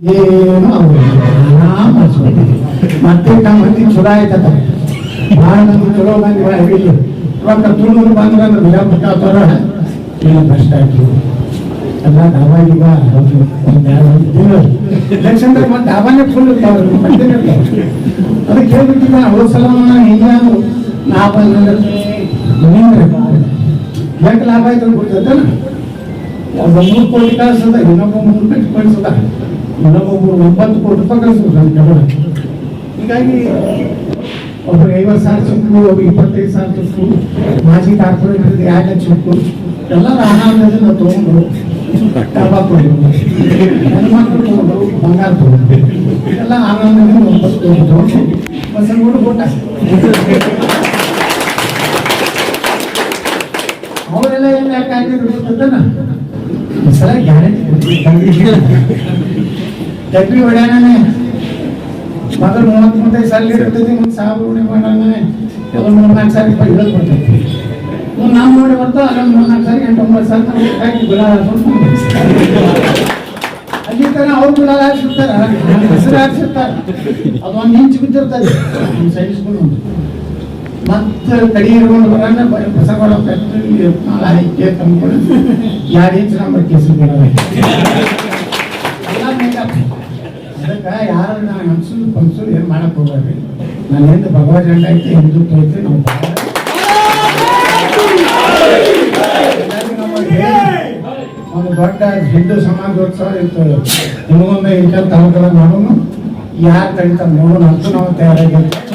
ಏನು. ಮತ್ತೆ ನಮ್ಮ ಮಂದಿ ಚಲೋ ಆಯ್ತದ ಭಾಳ ಚಲೋ ಮಂದಿ ಆಗಿಲ್ಲ ಇವಾಗ ತುಳುವರು ಬಂದ್ರೆ ವಿರಾಮಕಾತರ ಇಲ್ಲ ಬೆಸ್ಟ್ ಆಯ್ತು. ಎಲ್ಲ ಡಾಬಾ ಈಗ ಎಲೆಕ್ಷನ್ದಾಗ ಮತ್ತೆ ಫುಲ್ ಅದಕ್ಕೆ ಸಲ ಹಿಂಗ ನಾ ಬಂದ್ರೆ ಎಷ್ಟು ಲಾಭ ಆಯ್ತು ಒಬ್ಬ ಮೂರು ಕೋಟಿ ಇನ್ನೊಬ್ಬ ಮೂರು ಕೋಟಿ ಮೂರು ಒಂಬತ್ತು ಕೋಟಿ ರೂಪಾಯಿ ಕಳಿಸದ ನಮ್ಮ ಕನ್ನಡ ಹೀಗಾಗಿ ಒಬ್ರಿಗೆ ಐವತ್ತು ಸಾವಿರ ಚುಕ್ಕು ಒಬ್ರಿಗೆ ಇಪ್ಪತ್ತೈದು ಸಾವಿರ ಚುಕ್ಕು ಮಾಜಿ ಕಾರ್ಪೊರೇಟರ್ ಎರಡು ಲಕ್ಷ ಚುಕ್ಕು ಎಲ್ಲ ಆನಂದದಿಂದ ತಗೊಂಡು ಡಬ್ಬಾ ತಗೊಂಡು ಹೆಣ್ಮಕ್ಳು ತಗೊಂಡು ಬಂಗಾರ ತಗೊಂಡು. ಎಲ್ಲ ಆನಂದದಿಂದ ಒಂಬತ್ತು ತಗೊಂಡು ಬಸವನಗೌಡ ಊಟ ಅವರೆಲ್ಲ ಏನು ಯಾಕೆ ಆಗಿದ್ರು ಈ ಸಲ ಗ್ಯಾರಂಟಿ ಡಬ್ಬಿ ಹೊಡ್ಯಾನೇ ಮೊದಲು ಮೂವತ್ತು ಮೂವತ್ತೈದು ಸಾವಿರ ಇರ್ತೈತಿ ಒಂದು ಸಾವಿರ ಉಳಿ ಮಾಡಾನೆ ಅದೊಂದು ಮೂರು ನಾಲ್ಕು ಸಾವಿರ ರೂಪಾಯಿ ಇಳದ್ ಬರ್ತೈತಿ. ನಾವು ನೋಡಿ ಬರ್ತಾ ಅಲ್ಲೊಂದು ಮೂರ್ನಾಲ್ಕು ಸಾವಿರ ಎಂಟು ಒಂಬತ್ತು ಸಾವಿರ ಹಾಕಿ ಬಿಡ ಅಲ್ಲಿ ತರ ಅವ್ರು ಬಿಡ ಹಾಕ್ಸಿರ್ತಾರ ಹೆಸರು ಹಾಕ್ಸಿರ್ತಾರ. ಅದೊಂದು ಇಂಚು ಬಿದ್ದಿರ್ತದೆ. ಸಹಿಸ್ಕೊಂಡು ಮತ್ತೆ ಕಡಿ ಇರ್ಕೊಂಡು ಬರೋಣ ಬಸವಳ ಫ್ಯಾಕ್ಟ್ರಿ ಐಕೆ ತಂದ್ಕೊಂಡು. ಎರಡು ಇಂಚ್ ನಂಬರ್ ಅದಕ್ಕೆ ಯಾರು ನಾನು ಅನ್ಸುದು ಪನ್ಸುದು ಏನು ಮಾಡಕ್ ಹೋಗ್ರಿ ನಾನು ಎಂದು ಭಗವದ್ ಗಂಡ ಐತಿ ಹಿಂದುತ್ವ ಐತಿ ನಾವು ನಮ್ಮ ಒಂದು ದೊಡ್ಡ ಹಿಂದೂ ಸಮಾಜೋತ್ಸವ ಇರ್ತದೆ ನಿಮಗೊಂದು ಇಂಥ ತಾಲೂಕದಾಗ ಮಾಡೋನು ಯಾರು ತಡಿತಾರೆ ನೋಡೋಣ ಅಂತೂ ನಾವು ತಯಾರಾಗಿರ್ತೀವಿ